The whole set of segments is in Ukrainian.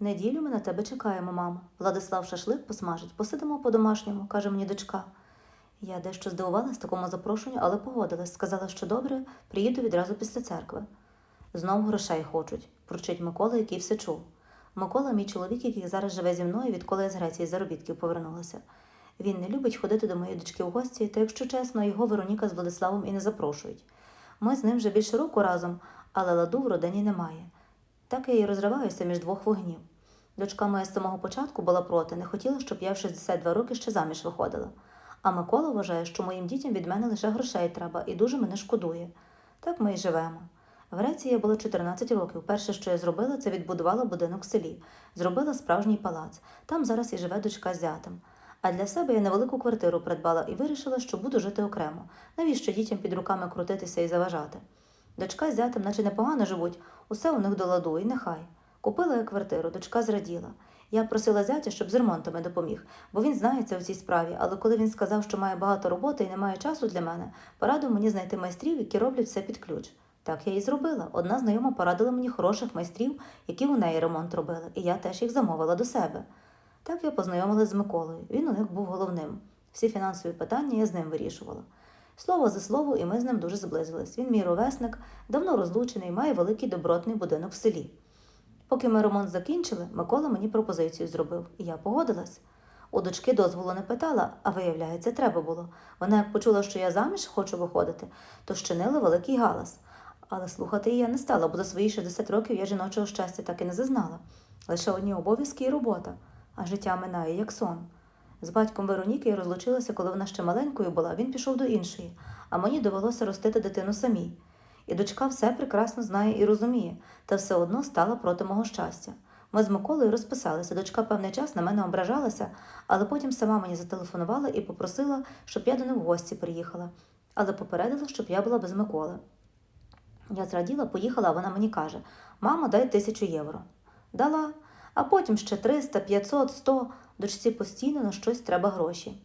Неділю ми на тебе чекаємо, мамо. Владислав шашлик посмажить, посидимо по-домашньому, каже мені дочка. Я дещо здивувалась такому запрошенню, але погодилась. Сказала, що добре, приїду відразу після церкви. Знову грошей хочуть, прочить Микола, який все чув. Микола, мій чоловік, який зараз живе зі мною, відколи я з Греції заробітків повернулася. Він не любить ходити до моєї дочки в гості, та, якщо чесно, його Вероніка з Владиславом і не запрошують. Ми з ним вже більше року разом, але ладу в родині немає. Так я і розриваюся між двох вогнів. Дочка моя з самого початку була проти, не хотіла, щоб я в 62 роки ще заміж виходила. А Микола вважає, що моїм дітям від мене лише грошей треба і дуже мене шкодує. Так ми й живемо. В Греції я була 14 років. Перше, що я зробила, це відбудувала будинок в селі, зробила справжній палац. Там зараз і живе дочка з зятем. А для себе я невелику квартиру придбала і вирішила, що буду жити окремо. Навіщо дітям під руками крутитися і заважати? Дочка з зятем, наче непогано живуть, усе у них до ладу, і нехай. Купила я квартиру, дочка зраділа. Я просила зятя, щоб з ремонтами допоміг, бо він знається у цій справі, але коли він сказав, що має багато роботи і немає часу для мене, порадив мені знайти майстрів, які роблять все під ключ. Так я і зробила. Одна знайома порадила мені хороших майстрів, які у неї ремонт робили, і я теж їх замовила до себе. Так я познайомилась з Миколою. Він у них був головним. Всі фінансові питання я з ним вирішувала. Слово за слово, і ми з ним дуже зблизились. Він мій ровесник, давно розлучений, має великий добротний будинок в селі. Поки ми ремонт закінчили, Микола мені пропозицію зробив, і я погодилась. У дочки дозволу не питала, а виявляється, треба було. Вона як почула, що я заміж хочу виходити, то щинила великий галас. Але слухати її я не стала, бо за свої 60 років я жіночого щастя так і не зазнала. Лише одні обов'язки і робота, а життя минає як сон. З батьком Вероніки я розлучилася, коли вона ще маленькою була, він пішов до іншої, а мені довелося ростити дитину самій. І дочка все прекрасно знає і розуміє, та все одно стала проти мого щастя. Ми з Миколою розписалися. Дочка певний час на мене ображалася, але потім сама мені зателефонувала і попросила, щоб я до них в гості приїхала, але попередила, щоб я була без Миколи. Я зраділа, поїхала, а вона мені каже: Мамо, дай тисячу євро. Дала, а потім ще 300, 500, 100. Дочці постійно на щось треба гроші.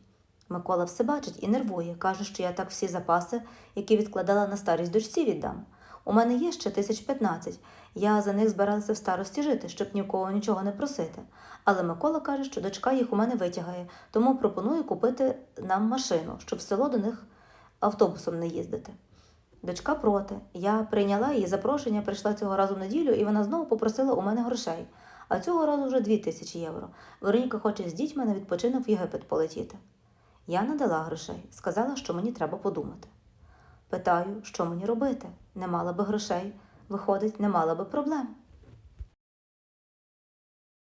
Микола все бачить і нервує, каже, що я так всі запаси, які відкладала на старість дочці, віддам. У мене є ще тисяч п'ятнадцять. Я за них збиралася в старості жити, щоб ні у кого нічого не просити. Але Микола каже, що дочка їх у мене витягає, тому пропонує купити нам машину, щоб в село до них автобусом не їздити. Дочка проти. Я прийняла її запрошення, прийшла цього разу в неділю, і вона знову попросила у мене грошей. А цього разу вже дві тисячі євро. Вероніка хоче з дітьми на відпочинок в Єгипет полетіти. Я не дала грошей, сказала, що мені треба подумати. Питаю, що мені робити? Не мала би грошей, виходить, не мала би проблем.